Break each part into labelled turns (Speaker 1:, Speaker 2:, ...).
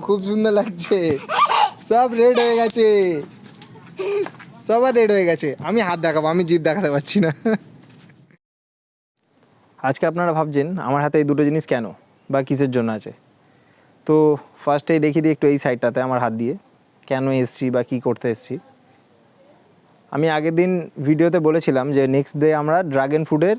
Speaker 1: খুব সুন্দর লাগছে। সব রেড হয়ে গেছে। সবার রেড হয়ে গেছে। আমি হাত দেখাবো, আমি জিভ দেখাতে পারছি না। আজকে আপনারা ভাবছেন, আমার হাতে এই দুটো জিনিস কেন? বা কিসের জন্য আছে? তো ফার্স্টেই দেখিয়ে দিই একটু এই সাইডটাতে আমার হাত দিয়ে। কেন এসছি বা কী করতে এসছি? আমি আগের দিন ভিডিওতে বলেছিলাম যে নেক্সট ডে আমরা ড্রাগন ফ্রুটের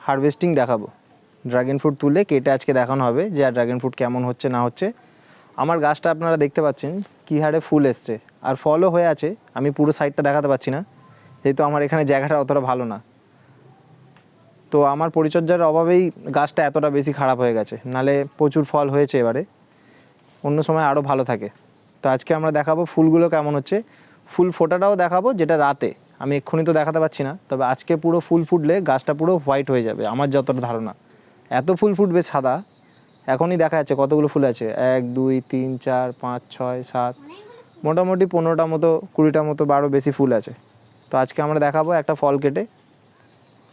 Speaker 1: হারভেস্টিং দেখাবো। ড্রাগন ফ্রুট তুলে কেটে আজকে দেখানো হবে যে আর ড্রাগন ফ্রুট কেমন হচ্ছে, না হচ্ছে। আমার গাছটা আপনারা দেখতে পাচ্ছেন, কী হারে ফুল এসছে। আর ফলও হয়ে আছে, আমি পুরো সাইডটা দেখাতে পাচ্ছি না, যেহেতু আমার এখানে জায়গাটা অতটা ভালো না। তো আমার পরিচর্যার অভাবেই গাছটা এতটা বেশি খারাপ হয়ে গেছে, নালে প্রচুর ফল হয়েছে এবারে। অন্য সময় আরও ভালো থাকে। তো আজকে আমরা দেখাবো ফুলগুলো কেমন হচ্ছে। ফুল ফোটাটাও দেখাবো যেটা রাতে। আমি এক্ষুনি তো দেখাতে পাচ্ছি না, তবে আজকে পুরো ফুল ফুটলে গাছটা পুরো হোয়াইট হয়ে যাবে, আমার যতটা ধারণা। এত ফুল ফুটবে সাদা এখনই দেখা যাচ্ছে, কতগুলো ফুল আছে? এক, দুই, তিন, চার, পাঁচ, ছয়, সাত। মোটামুটি পনেরোটা মতো, কুড়িটা মতো বারো বেশি ফুল আছে। তো আজকে আমরা দেখাবো একটা ফল কেটে।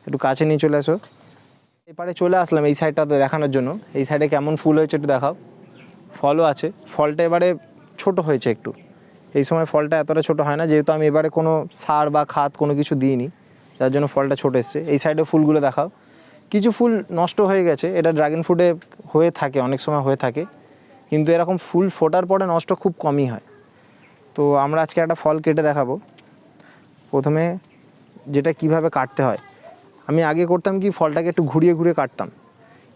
Speaker 1: একটু কাছে নিয়ে চলে আসো। এপারে চলে আসলাম এই সাইডটাতে দেখানোর জন্য। এই সাইডে কেমন ফুল হয়েছে একটু দেখাও। ফলও আছে। ফলটা এবারে ছোট হয়েছে একটু। এই সময় ফলটা এতটা ছোট হয় না, যেহেতু আমি এবারে কোনো সার বা খাদ কোনো কিছু দিইনি, যার জন্য ফলটা ছোট এসছে। এই সাইডে ফুলগুলো দেখাও। কিছু ফুল নষ্ট হয়ে গেছে, এটা ড্রাগন ফ্রুটে হয়ে থাকে, অনেক সময় হয়ে থাকে, কিন্তু এরকম ফুল ফোটার পরে নষ্ট খুব কমই হয়। তো আমরা আজকে একটা ফল কেটে দেখাবো। প্রথমে যেটা কীভাবে কাটতে হয়। আমি আগে করতাম কি, ফলটাকে একটু ঘুরিয়ে ঘুরিয়ে কাটতাম।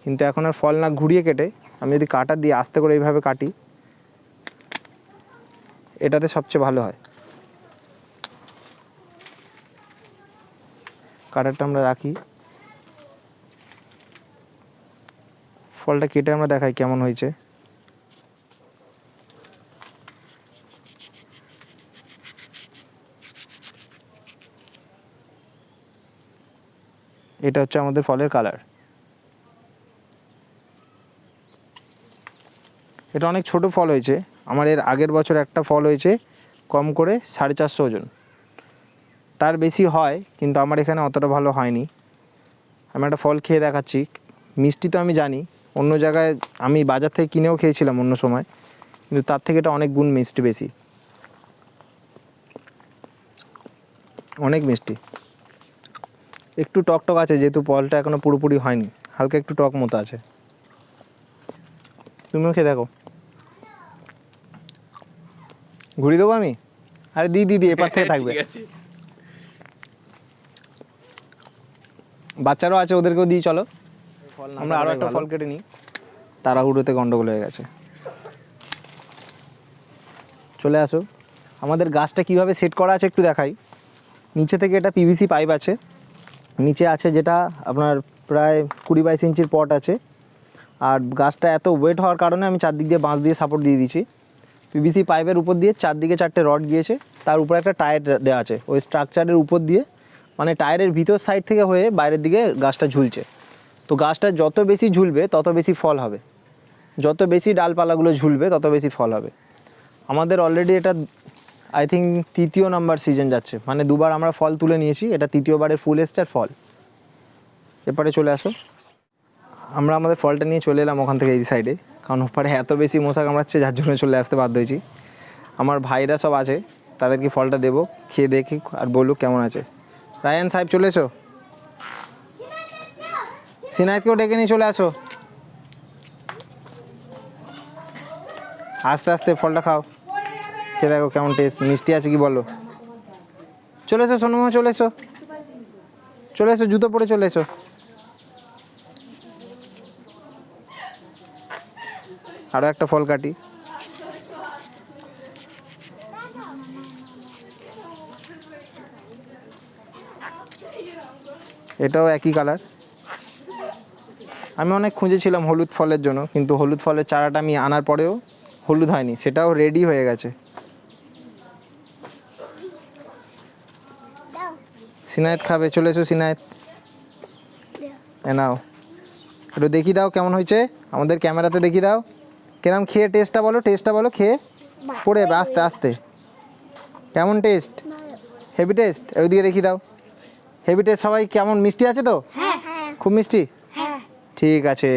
Speaker 1: কিন্তু এখন আর ফল না ঘুরিয়ে কেটে, আমি যদি কাটা দিয়ে আস্তে করে এইভাবে কাটি, এটাতে সবচেয়ে ভালো হয়। কাটারটা আমরা রাখি। ফলটা কেটে আমরা দেখাই কেমন হয়েছে। এটা হচ্ছে আমাদের ফলের কালার। এটা অনেক ছোট ফল হয়েছে। আমার এর আগের বছর একটা ফল হয়েছে কম করে সাড়ে চারশো ওজন। তার বেশি হয়, কিন্তু আমার এখানে অতটা ভালো হয়নি। আমি একটা ফল খেয়ে দেখাচ্ছি। মিষ্টি তো আমি জানি অন্য জায়গায় আমি বাজার থেকে কিনেও খেয়েছিলাম অন্য সময় কিন্তু তার থেকে এটা অনেক গুণ মিষ্টি বেশি। অনেক মিষ্টি। একটু টক টক আছে যেহেতু ফলটা এখনও পুরোপুরি হয়নি হালকা একটু টক মতো আছে। তুমিও খেয়ে দেখো। ঘুরিয়ে দেবো আমি? আরে দি দিদি এপার থেকে থাকবে। বাচ্চারাও আছে ওদেরকেও দিই চলো। আমরা আরও একটা ফল কেটে নিই। তাড়াহুড়োতে গন্ডগোল হয়ে গেছে। চলে আসো। আমাদের গাছটা কীভাবে সেট করা আছে একটু দেখাই। নিচে থেকে এটা পিভিসি পাইপ আছে। নিচে আছে যেটা আপনার প্রায় কুড়ি বাইশ ইঞ্চির পট আছে। আর গাছটা এত ওয়েট হওয়ার কারণে আমি চারদিক দিয়ে বাঁশ দিয়ে সাপোর্ট দিয়ে দিয়েছি। পিভিসি পাইপের উপর দিয়ে চারদিকে চারটে রড গিয়েছে। তার উপরে একটা টায়ার দেওয়া আছে। ওই স্ট্রাকচারের উপর দিয়ে মানে টায়ারের ভিতর সাইড থেকে হয়ে বাইরের দিকে গাছটা ঝুলছে। তো গাছটা যত বেশি ঝুলবে, তত বেশি ফল হবে। যত বেশি ডালপালাগুলো ঝুলবে, তত বেশি ফল হবে। আমাদের অলরেডি এটা আই থিঙ্ক তৃতীয় নাম্বার সিজন যাচ্ছে। মানে দুবার আমরা ফল তুলে নিয়েছি, এটা তৃতীয়বারের ফুল এসছে আর ফল। এরপরে চলে আসো। আমরা আমাদের ফলটা নিয়ে চলে এলাম ওখান থেকে এই সাইডে কারণ ওপারে এত বেশি মশা কামড়াচ্ছে, যার জন্য চলে আসতে বাধ্য হয়েছি। আমার ভাইরা সব আছে, তাদেরকে ফলটা দেবো, খেয়ে দেখি আর বলুক কেমন আছে। রায়ান সাহেব চলে এসো। সিনায়তকেও ডেকে নিয়ে চলে আসো। আস্তে আস্তে ফলটা খাও। খেয়ে দেখো কেমন টেস্ট মিষ্টি আছে কি বলো? চলে এসো, সোনুমা, চলে এসো। চলে এসো, জুতো পরে চলে এসো। আরও একটা ফল কাটি। এটাও একই কালার আমি অনেক খুঁজেছিলাম হলুদ ফলের জন্য কিন্তু হলুদ ফলের চারাটা আমি আনার পরেও হলুদ হয়নি সেটাও রেডি হয়ে গেছে। সিনায়েত খাবে চলে এসো সিনায়েত এ নাও। একটু দেখি দাও কেমন হয়েছে আমাদের ক্যামেরাতে দেখিয়ে দাও। কেরম খেয়ে টেস্টটা বলো টেস্টটা বলো খেয়ে পড়ে যাবে আস্তে আস্তে। কেমন টেস্ট হেভি টেস্ট ওইদিকে দেখিয়ে দাও। হেভি টেস্ট সবাই কেমন মিষ্টি আছে তো?
Speaker 2: হ্যাঁ হ্যাঁ।
Speaker 1: খুব মিষ্টি? ঠিক আছে।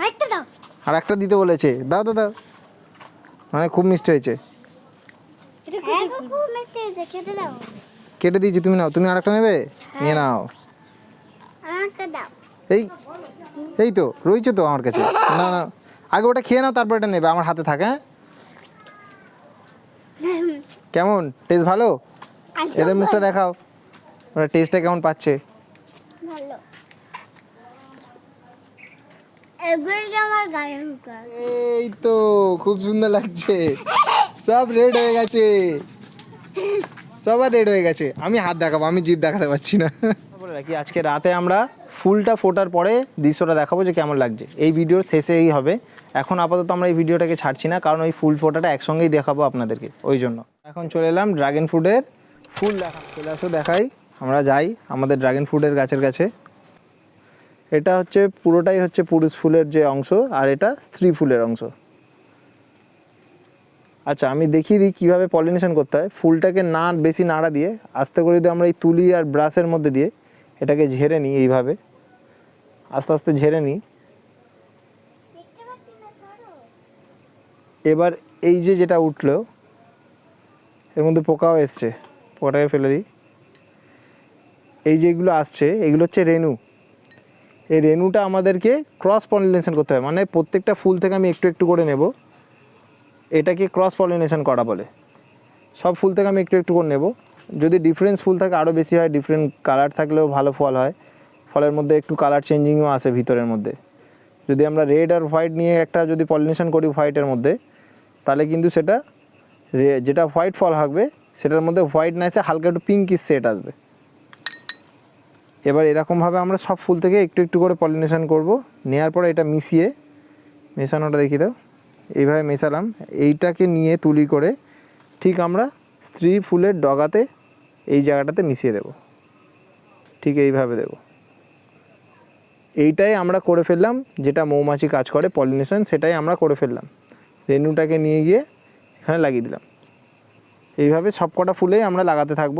Speaker 2: আরেকটা দাও।
Speaker 1: আর একটা দিতে বলেছে। দাও দাও দাও। মানে খুব মিষ্টি হয়েছে।
Speaker 3: হ্যাঁ
Speaker 1: কেটে দিয়েছি তুমি নাও। তুমি আরেকটা নেবে? নিয়ে নাও। এই এই তো রয়েছে তো আমার কাছে। না না। আগে ওটা খেয়ে নাও তারপর এটা নেবে। আমার হাতে থাকে হ্যাঁ? কেমন? টেস্ট ভালো? এদের মুখটা দেখাও। ওরা টেস্টটা কেমন পাচ্ছে
Speaker 3: ভালো এবার আমার গায়ে ঢুকা
Speaker 1: এই তো খুব সুন্দর লাগছে। সব রেড হয়ে গেছে। সবার রেড হয়ে গেছে। আমি হাত দেখাবো আমি জিভ দেখাতে পারছি না। বলে রাখি আজকে রাতে আমরা ফুলটা ফোটার পরে দৃশ্যটা দেখাবো যে কেমন লাগছে। এই ভিডিওর শেষেই হবে। এখন আপাতত আমরা এই ভিডিওটাকে ছাড়ছি না কারণ ওই ফুল ফোটাটা একসঙ্গেই দেখাবো আপনাদেরকে ওই জন্য। এখন চলে এলাম ড্রাগন ফ্রুটের ফুল দেখা চলে আসো দেখাই। আমরা যাই আমাদের ড্রাগন ফ্রুটের গাছের কাছে। এটা হচ্ছে পুরোটাই হচ্ছে পুরুষ ফুলের যে অংশ, আর এটা স্ত্রী ফুলের অংশ। আচ্ছা আমি দেখিয়ে দিই কীভাবে পলিনেশন করতে হয়। ফুলটাকে না, বেশি নাড়া দিয়ে, আস্তে করে যদি আমরা এই তুলি আর ব্রাশের মধ্যে দিয়ে এটাকে ঝেড়ে নিই এইভাবে, আস্তে আস্তে ঝেড়ে নিই। এবার এই যে যেটা উঠল, এর মধ্যে পোকাও এসছে, পোকাটাকে ফেলে দিই। এই যেগুলো আসছে, এগুলো হচ্ছে রেনু এই রেনুটা আমাদেরকে ক্রস পলিনেশন করতে হয়। মানে প্রত্যেকটা ফুল থেকে আমি একটু একটু করে নেব। এটাকে ক্রস পলিনেশন করা বলে। সব ফুল থেকে আমি একটু একটু করে নেব। যদি ডিফারেন্স ফুল থাকে আরও বেশি হয় ডিফারেন্ট কালার থাকলেও ভালো ফল হয়। ফলের মধ্যে একটু কালার চেঞ্জিংও আসে ভিতরের মধ্যে। যদি আমরা রেড আর হোয়াইট নিয়ে একটা যদি পলিনেশন করি হোয়াইটের মধ্যে, তাহলে কিন্তু সেটা যেটা হোয়াইট ফল থাকবে সেটার মধ্যে হোয়াইট না এসে হালকা একটু পিঙ্কিশ সেট আসবে। এবার এরকমভাবে আমরা সব ফুল থেকে একটু একটু করে পলিনেশন করব। নেওয়ার পরে এটা মিশিয়ে, মেশানোটা দেখিয়ে দাও। এইভাবে মেশালাম। এইটাকে নিয়ে তুলি করে ঠিক আমরা স্ত্রী ফুলের ডগাতে এই জায়গাটাতে মিশিয়ে দেব। ঠিক এইভাবে দেব। এইটাই আমরা করে ফেললাম। যেটা মৌমাছি কাজ করে পলিনেশন সেটাই আমরা করে ফেললাম। রেনুটাকে নিয়ে গিয়ে এখানে লাগিয়ে দিলাম। এইভাবে সব কটা ফুলেই আমরা লাগাতে থাকব।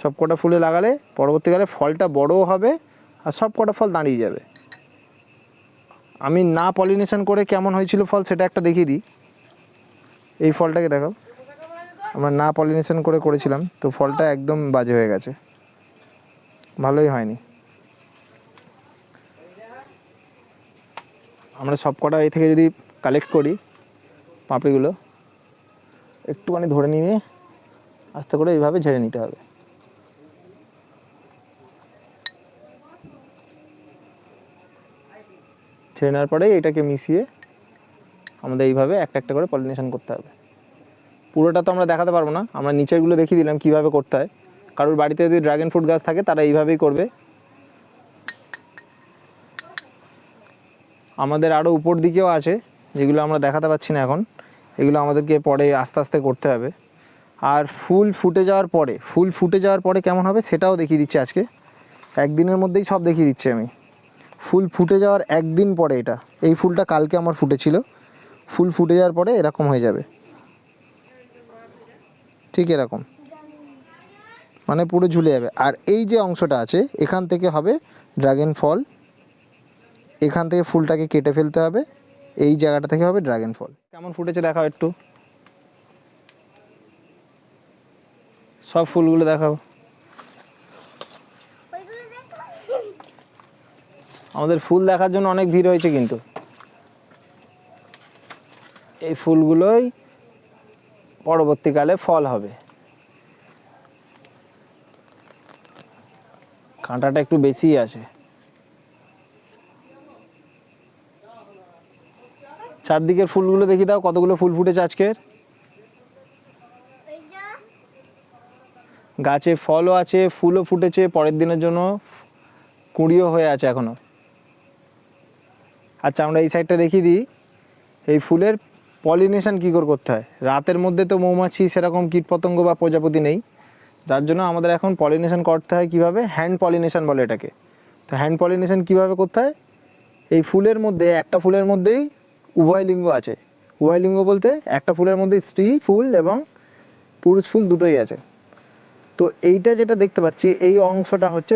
Speaker 1: সব কটা ফুলে লাগালে পরবর্তীকালে ফলটা বড়ও হবে আর সব কটা ফল দাঁড়িয়ে যাবে। আমি না পলিনেশন করে কেমন হয়েছিল ফল সেটা একটা দেখিয়ে দিই। এই ফলটাকে দেখাও। আমরা না পলিনেশন করে করেছিলাম, তো ফলটা একদম বাজে হয়ে গেছে। ভালোই হয়নি। আমরা সব কটা এই থেকে যদি কালেক্ট করি পাপড়িগুলো, একটুখানি ধরে নিয়ে আস্তে করে এইভাবে ঝেড়ে নিতে হবে। ছেড়ে নেওয়ার পরে এটাকে মিশিয়ে আমাদের এইভাবে একটা একটা করে পলিনেশন করতে হবে। পুরোটা তো আমরা দেখাতে পারব না। আমরা নিচেরগুলো দেখিয়ে দিলাম কীভাবে করতে হয়। কারোর বাড়িতে যদি ড্রাগন ফ্রুট গাছ থাকে, তারা এইভাবেই করবে। আমাদের আরও উপর দিকেও আছে, যেগুলো আমরা দেখাতে পাচ্ছি না এখন। এগুলো আমাদেরকে পরে আস্তে আস্তে করতে হবে। আর ফুল ফুটে যাওয়ার পরে, ফুল ফুটে যাওয়ার পরে কেমন হবে সেটাও দেখিয়ে দিচ্ছি আজকে। একদিনের মধ্যেই সব দেখিয়ে দিচ্ছি আমি। ফুল ফুটে যাওয়ার একদিন পরে এটা। এই ফুলটা কালকে আমার ফুটেছিল। ফুল ফুটে যাওয়ার পরে এরকম হয়ে যাবে। ঠিক এরকম। মানে পুরো ঝুলে যাবে। আর এই যে অংশটা আছে, এখান থেকে হবে ড্রাগন ফল এখান থেকে ফুলটাকে কেটে ফেলতে হবে। এই জায়গাটা থেকে হবে ড্রাগন ফল কেমন ফুটেছে দেখাও একটু। সব ফুলগুলো দেখাও
Speaker 3: ওইগুলো দেখো
Speaker 1: আমাদের ফুল দেখার জন্য অনেক ভিড় হয়েছে কিন্তু। এই ফুলগুলোই পরবর্তীকালে ফল হবে। কাঁটাটা একটু বেশিই আছে। চারদিকের ফুলগুলো দেখি দাও, কতগুলো ফুল ফুটেছে আজকের। গাছে ফলও আছে, ফুলও ফুটেছে, পরের দিনের জন্য কুঁড়িও হয়ে আছে এখনও। আচ্ছা আমরা এই সাইডটা দেখিয়ে দিই। এই ফুলের পলিনেশন কী করে করতে হয়? রাতের মধ্যে তো মৌমাছি, সেরকম কীটপতঙ্গ বা প্রজাপতি নেই। যার জন্য আমাদের এখন পলিনেশন করতে হয় কীভাবে? হ্যান্ড পলিনেশন বলে এটাকে। তো হ্যান্ড পলিনেশন কীভাবে করতে হয়? এই ফুলের মধ্যে, একটা ফুলের মধ্যেই উভয় লিঙ্গ আছে। উভয় লিঙ্গ বলতে একটা ফুলের মধ্যে স্ত্রী, ফুল এবং পুরুষ ফুল দুটোই আছে। তো এইটা যেটা দেখতে পাচ্ছি, এই অংশটা হচ্ছে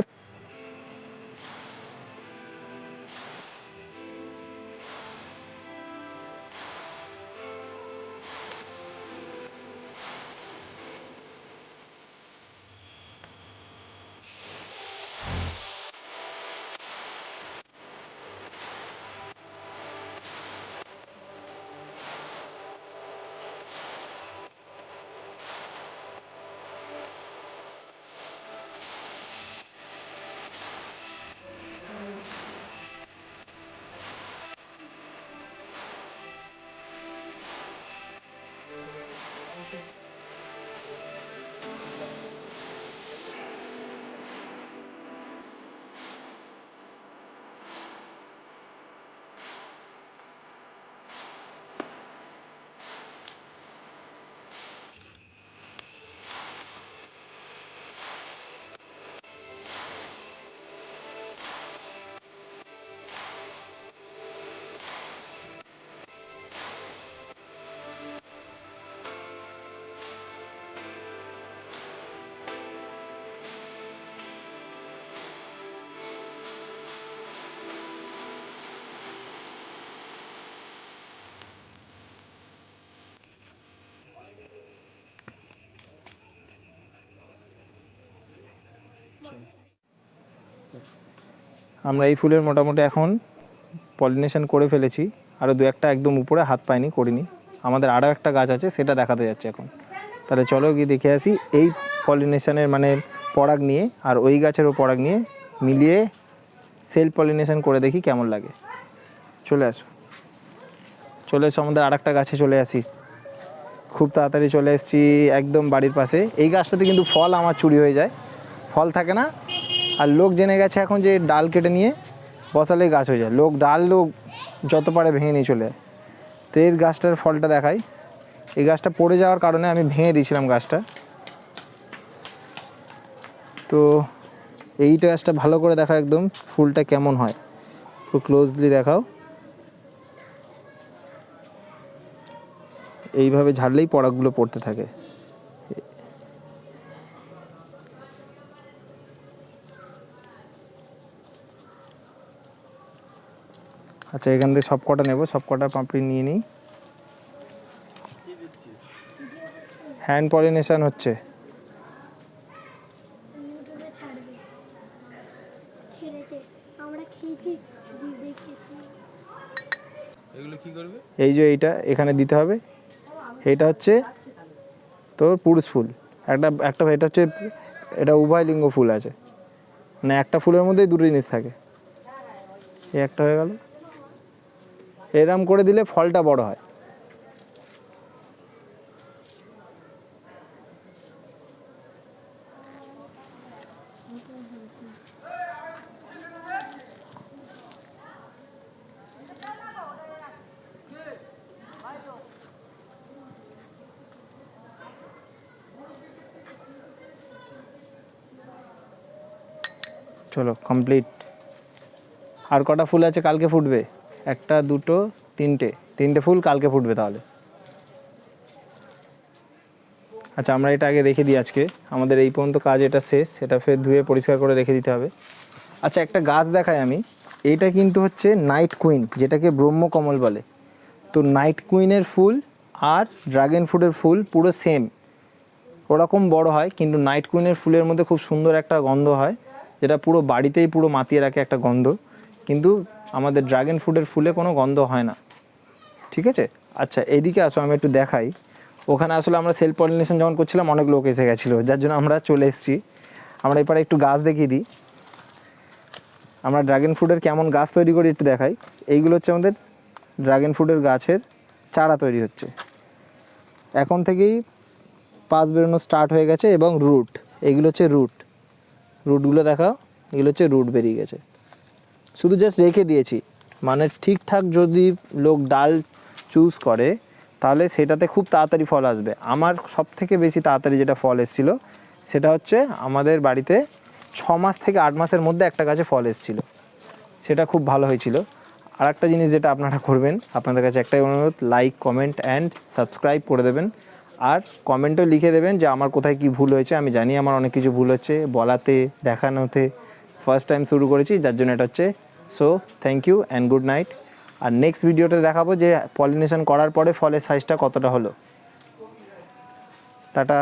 Speaker 1: আমরা এই ফুলের মোটামুটি এখন পলিনেশন করে ফেলেছি। আরও দু একটা একদম উপরে হাত পাইনি, করিনি। আমাদের আরও একটা গাছ আছে, সেটা দেখাতে যাচ্ছে এখন। তাহলে চলো গিয়ে দেখে আসি, এই পলিনেশনের মানে পরাগ নিয়ে আর ওই গাছেরও পরাগ নিয়ে মিলিয়ে সেলফ পলিনেশন করে দেখি কেমন লাগে। চলে আসো। চলে এসো, আমাদের আর একটা গাছে চলে আসি। খুব তাড়াতাড়ি চলে এসেছি একদম বাড়ির পাশে। এই গাছটাতে কিন্তু ফল আমার চুরি হয়ে যায়। ফল থাকে না আর লোক জেনে গেছে এখন যে ডাল কেটে নিয়ে বসালে গাছ হয়ে যায়। লোক ডাল লোক যত পারে ভেঙে নিয়ে চলে যায়। তো এর গাছটার ফলটা দেখাই। এই গাছটা পড়ে যাওয়ার কারণে আমি ভেঙে দিয়েছিলাম গাছটা। তো এই গাছটা ভালো করে দেখা একদম, ফুলটা কেমন হয়। একটু ক্লোজলি দেখাও। এইভাবে ঝাড়লেই পরাগগুলো পড়তে থাকে। আচ্ছা এখান থেকে সব কটা নেব সব কটা পাপড়ি নিয়ে নিই। হ্যান্ড পলিনেশন হচ্ছে। এই যে এইটা এখানে দিতে হবে। এটা হচ্ছে তোর পুরুষ ফুল। একটা একটা, এটা হচ্ছে, এটা উভয় লিঙ্গ ফুল আছে। মানে একটা ফুলের মধ্যেই দুটো জিনিস থাকে। এই একটা হয়ে গেল। এরম করে দিলে ফলটা বড় হয়। চলো কমপ্লিট আর কটা ফুল আছে? কালকে ফুটবে। একটা, দুটো, তিনটে। তিনটে ফুল, কালকে ফুটবে তাহলে। আচ্ছা আমরা এটা আগে রেখে দিই আজকে। আমাদের এই পর্যন্ত কাজ এটা শেষ। এটা ফের ধুয়ে পরিষ্কার করে রেখে দিতে হবে। আচ্ছা একটা গাছ দেখাই আমি। এইটা কিন্তু হচ্ছে নাইট কুইন, যেটাকে ব্রহ্মকমল বলে। তো নাইট কুইনের ফুল আর ড্রাগন ফ্রুটের ফুল পুরো সেম ওরকম বড় হয়, কিন্তু নাইট কুইনের ফুলের মধ্যে খুব সুন্দর একটা গন্ধ হয়, যেটা পুরো বাড়িতেই পুরো মাতিয়ে রাখে একটা গন্ধ। কিন্তু আমাদের ড্রাগন ফ্রুটের ফুলে কোনো গন্ধ হয় না। ঠিক আছে? আচ্ছা এইদিকে আসো, আমি একটু দেখাই। ওখানে আসলে আমরা সেলফ পলিনেশন যখন করছিলাম, অনেক লোক এসে গেছিল। যার জন্য আমরা চলে এসেছি। আমরা এবারে একটু গাছ দেখিয়ে দিই। আমরা ড্রাগন ফ্রুটের কেমন গাছ তৈরি করি একটু দেখাই। এইগুলো হচ্ছে আমাদের ড্রাগন ফ্রুটের গাছের চারা তৈরি হচ্ছে। এখন থেকেই পাস বেরোনো স্টার্ট হয়ে গেছে এবং রুট এগুলো হচ্ছে রুট রুটগুলো দেখাও। এগুলো হচ্ছে রুট বেরিয়ে গেছে। শুধু জাস্ট রেখে দিয়েছি। মানে ঠিকঠাক যদি লোক ডাল চুজ করে, তাহলে সেটাতে খুব তাড়াতাড়ি ফল আসবে। আমার সব থেকে বেশি তাড়াতাড়ি যেটা ফল এসেছিল, সেটা হচ্ছে আমাদের বাড়িতে ছ মাস থেকে আট মাসের মধ্যে একটা গাছে ফল এসেছিল। সেটা খুব ভালো হয়েছিল। আর একটা জিনিস যেটা আপনারা করবেন, আপনাদের কাছে একটাই অনুরোধ লাইক কমেন্ট অ্যান্ড সাবস্ক্রাইব করে দেবেন। আর কমেন্টও লিখে দেবেন যে আমার কোথায় কি ভুল হয়েছে, আমি জানি আমার অনেক কিছু ভুল হচ্ছে, বলাতে, দেখানোতে ফার্স্ট টাইম শুরু করেছি, যার জন্য এটা হচ্ছে so thank you and good night R next ভিডিওতে দেখাবো যে পলিনেশন করার পরে ফলের সাইজটা কতটা হলো। টাটা।